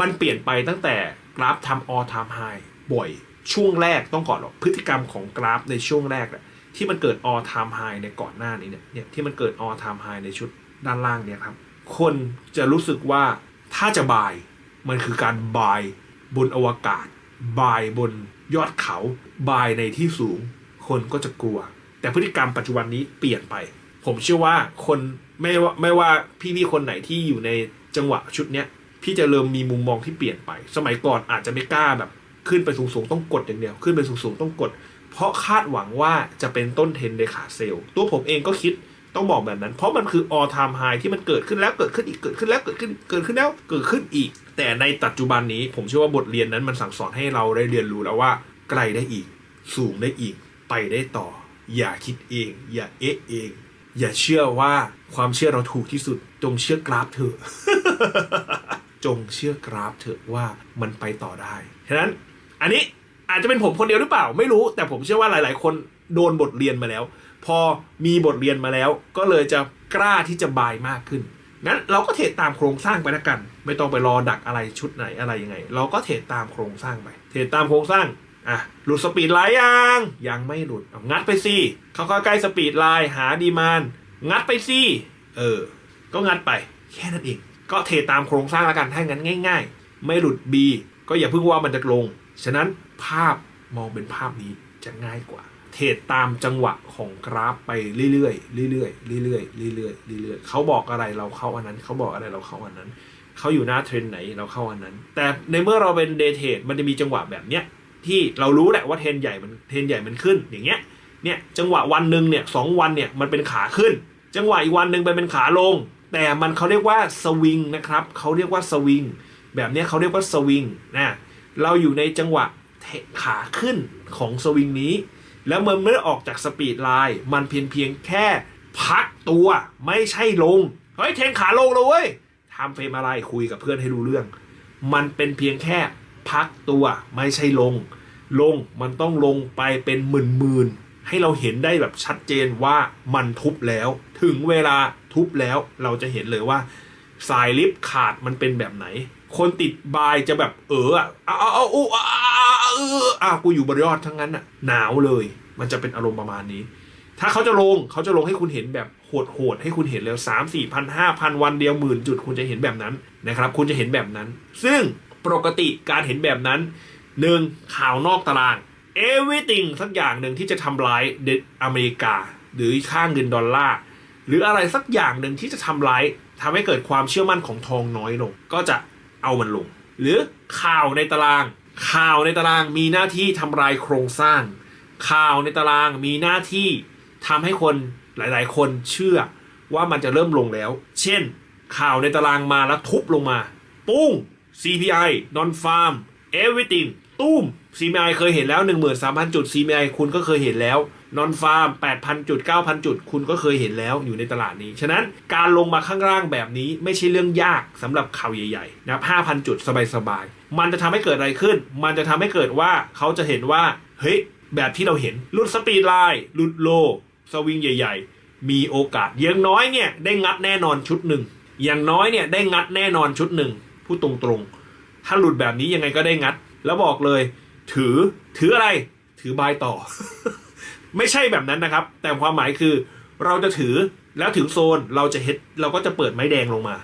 มันเปลี่ยนไปตั้งแต่กราฟทำ all time high บ่อยช่วงแรกต้องก่อนหรอกพฤติกรรมของกราฟในช่วงแรกอะที่มันเกิด all time high ในก่อนหน้านี้เนี่ยเนี่ยที่มันเกิด all time high ในชุดด้านล่างเนี่ยครับคนจะรู้สึกว่าถ้าจะบายมันคือการบายบนอวกาศ บายบนยอดเขา บายในที่สูง คนก็จะกลัว แต่พฤติกรรมปัจจุบันนี้เปลี่ยนไป ผมเชื่อว่าคนไม่ว่าไม่ว่าพี่ๆคนไหนที่อยู่ในจังหวะชุดเนี้ย พี่จะเริ่มมีมุมมองที่เปลี่ยนไป สมัยก่อนอาจจะไม่กล้าแบบ ขึ้นไปสูงๆต้องกดอย่างเดียว ขึ้นไปสูงๆต้องกด เพราะคาดหวังว่าจะเป็นต้นเทนในขาเซลล์ตัวผมเองก็คิดต้องบอกแบบนั้น เพราะมันคือ all time high ที่มันเกิดขึ้นแล้วเกิดขึ้นอีกเกิดขึ้นแล้วเกิดขึ้นเกิดขึ้นแล้วเกิดขึ้นอีก แต่ในปัจจุบันนี้ผมเชื่อว่าบทเรียนนั้นมันสั่งสอนให้เราได้เรียนรู้แล้วว่าไกลได้อีก สูงได้อีก ไปได้ต่อ อย่าคิดเอง อย่าเอ๊ะเอง อย่าเชื่อว่าความเชื่อเราถูกที่สุด จงเชื่อกราฟเถอะ จงเชื่อกราฟเถอะว่ามันไปต่อได้ฉะนั้นอันนี้อาจจะเป็นผมคนเดียวหรือเปล่าไม่รู้ แต่ผมเชื่อว่าหลาย ๆ คนโดนบทเรียนมาแล้ว พอมีบทเรียนมาแล้ว ก็เลยจะกล้าที่จะบายมากขึ้นงั้นเราก็เทรดตามโครงสร้างไปละกัน ไม่ต้องไปรอดักอะไรชุดไหนอะไรยังไง เราก็เทรดตามโครงสร้างไปเทรดตามโครงสร้างอะหลุดสปีดไลน์ยังยังไม่หลุดงัดไปสิเข้าใกล้สปีดไลน์หาดีมานงัดไปสิเออ ก็งัดไปแค่นั้นเอง ก็เทรดตามโครงสร้างและกันถ้างั้นง่าย ๆ ไม่หลุด B ก็อย่าเพิ่งว่ามันจะลง ฉะนั้นภาพมองเป็นภาพนี้จะง่ายกว่า เทรดตามจังหวะของกราฟไปเรื่อยๆเรื่อยๆเรื่อยๆเรื่อยๆเรื่อยๆเขาบอกอะไรเราเข้าอันนั้น เขาบอกอะไรเราเข้าอันนั้น เขาอยู่หน้าเทรนด์ไหนเราเข้าอันนั้น แต่ในเมื่อเราเป็นเดย์เทรดมันจะมีจังหวะแบบเนี้ยที่เรารู้แหละว่าเทรนด์ใหญ่มันเทรนด์ใหญ่มันขึ้นอย่างเงี้ยเนี่ยจังหวะวันหนึ่งเนี่ยสองวันเนี่ยมันเป็นขาขึ้น จังหวะอีกวันหนึ่งไปเป็นขาลง แต่มันเขาเรียกว่าสวิงนะครับเขาเรียกว่าสวิงแบบนี้เขาเรียกว่าสวิงนะเราอยู่ในจังหวะเทขาขึ้นของสวิงนี้ แล้วมื่อเมื่อออกจากสปีดไลน์มันเพียงเพียงแค่พักตัวไม่ใช่ลง เฮ้ย เทรนขาลงเลยเว้ยทำเฟรมอะไรคุยกับเพื่อนให้รู้เรื่อง มันเป็นเพียงแค่พักตัวไม่ใช่ลง ลงมันต้องลงไปเป็นหมื่นหมื่น ให้เราเห็นได้แบบชัดเจนว่ามันทุบแล้ว ถึงเวลาทุบแล้วเราจะเห็นเลยว่า สายลิฟต์ขาดมันเป็นแบบไหน คนติดบายจะแบบเอออะเอาเอาเอาอู้อ่าเอออะกูอยู่บนยอดทั้งนั้นอะหนาวเลย มันจะเป็นอารมณ์ประมาณนี้ ถ้าเขาจะลงเขาจะลงให้คุณเห็นแบบโหดๆให้คุณเห็นเลยสามสี่พันห้าพันวันเดียวหมื่นจุดคุณจะเห็นแบบนั้นนะครับ คุณจะเห็นแบบนั้น ซึ่งปกติการเห็นแบบนั้นหนึ่งข่าวนอกตาราง everything สักอย่างหนึ่งที่จะทำร้ายเดอเมริกา หรือค่าเงินดอลลาร์หรืออะไรสักอย่างหนึ่งที่จะทำร้ายทำให้เกิดความเชื่อมั่นของทองน้อยลง ก็จะเอามันลง หรือข่าวในตาราง ข่าวในตารางมีหน้าที่ทำลายโครงสร้าง ข่าวในตารางมีหน้าที่ทำให้คนหลายๆ คนเชื่อว่ามันจะเริ่มลงแล้ว เช่น ข่าวในตารางมาแล้วทุบลงมา ปุ้ง CPI non farm everything ตุ้ม CPI เคยเห็นแล้ว 13,000 จุด CPI คุณก็เคยเห็นแล้ว non farm 8,000 จุด 9,000 จุด คุณก็เคยเห็นแล้วอยู่ในตลาดนี้ ฉะนั้นการลงมาข้างล่างแบบนี้ไม่ใช่เรื่องยากสำหรับข่าวใหญ่ๆนะ5,000 จุดสบายๆ มันจะทำให้เกิดอะไรขึ้น มันจะทำให้เกิดว่าเขาจะเห็นว่า เฮ้ย แบบที่เราเห็นหลุดสปีดไลน์หลุดโล สวิงใหญ่ ๆ มีโอกาสอย่างน้อยเนี่ยได้งัดแน่นอนชุดหนึ่งอย่างน้อยเนี่ยได้งัดแน่นอนชุดหนึ่งพูดตรงๆ ถ้าหลุดแบบนี้ยังไงก็ได้งัด แล้วบอกเลย ถือถืออะไร ถือบายต่อ ไม่ใช่แบบนั้นนะครับ แต่ความหมายคือ เราจะถือแล้วถึงโซนเราจะเฮดเราก็จะเปิดไม้แดงลงมา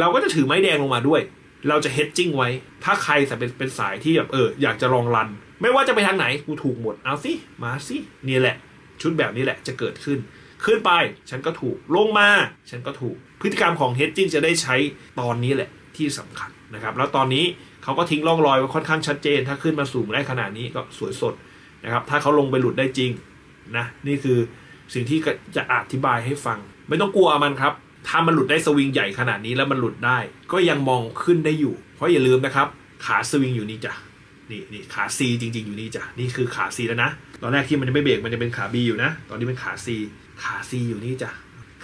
เราก็จะถือไม้แดงลงมาด้วย เราจะเฮดจิ้งไว้ ถ้าใครแต่เป็นเป็นสายที่แบบเอออยากจะลองรัน ไม่ว่าจะไปทางไหนกูถูกหมดเอาสิมาสินี่แหละ ชุดแบบนี้แหละจะเกิดขึ้น ขึ้นไปฉันก็ถูกลงมา ฉันก็ถูกพฤติกรรมของ hedging จะได้ใช้ตอนนี้แหละที่สำคัญนะครับ แล้วตอนนี้ เขาก็ทิ้งร่องรอยไว้ค่อนข้างชัดเจน ถ้าขึ้นมาสูงได้ขนาดนี้ก็สวยสดนะครับ ถ้าเขาลงไปหลุดได้จริงนะนี่คือสิ่งที่จะอธิบายให้ฟัง ไม่ต้องกลัวมันครับ ถ้ามันหลุดได้สวิงใหญ่ขนาดนี้แล้วมันหลุดได้ ก็ยังมองขึ้นได้อยู่ เพราะอย่าลืมนะครับ ขาสวิงอยู่นี่จ้ะนี่นี่ขา C จริง ๆ อยู่นี่จ้ะนี่คือขา C แล้วนะตอนแรกที่มันยังไม่เบรกมันจะเป็นขา B อยู่นะ ตอนนี้เป็นขา C ขา C อยู่นี่จ้ะ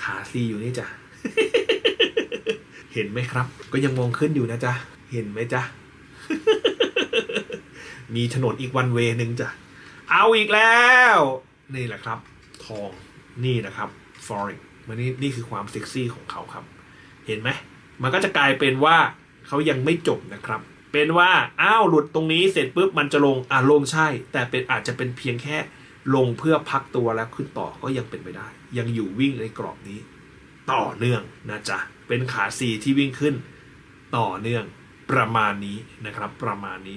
ขา C อยู่นี่จ้ะเห็นไหมครับ ก็ยังมองขึ้นอยู่นะจ๊ะเห็นไหมจ๊ะ มีถนนอีกวันเวหนึ่งจ้ะ เอาอีกแล้ว นี่แหละครับ ทองนี่นะครับ foreign มันนี่นี่คือความเซ็กซี่ของเขาครับ เห็นไหม มันก็จะกลายเป็นว่าเขายังไม่จบนะครับ เป็นว่าอ้าวหลุดตรงนี้เสร็จปุ๊บมันจะลงอ่าลงใช่ แต่เป็นอาจจะเป็นเพียงแค่ลงเพื่อพักตัวแล้วขึ้นต่อก็ยังเป็นไปได้ ยังอยู่วิ่งในกรอบนี้ ต่อเนื่องนะจ๊ะ เป็นขา C ที่วิ่งขึ้น ต่อเนื่อง ประมาณนี้นะครับประมาณนี้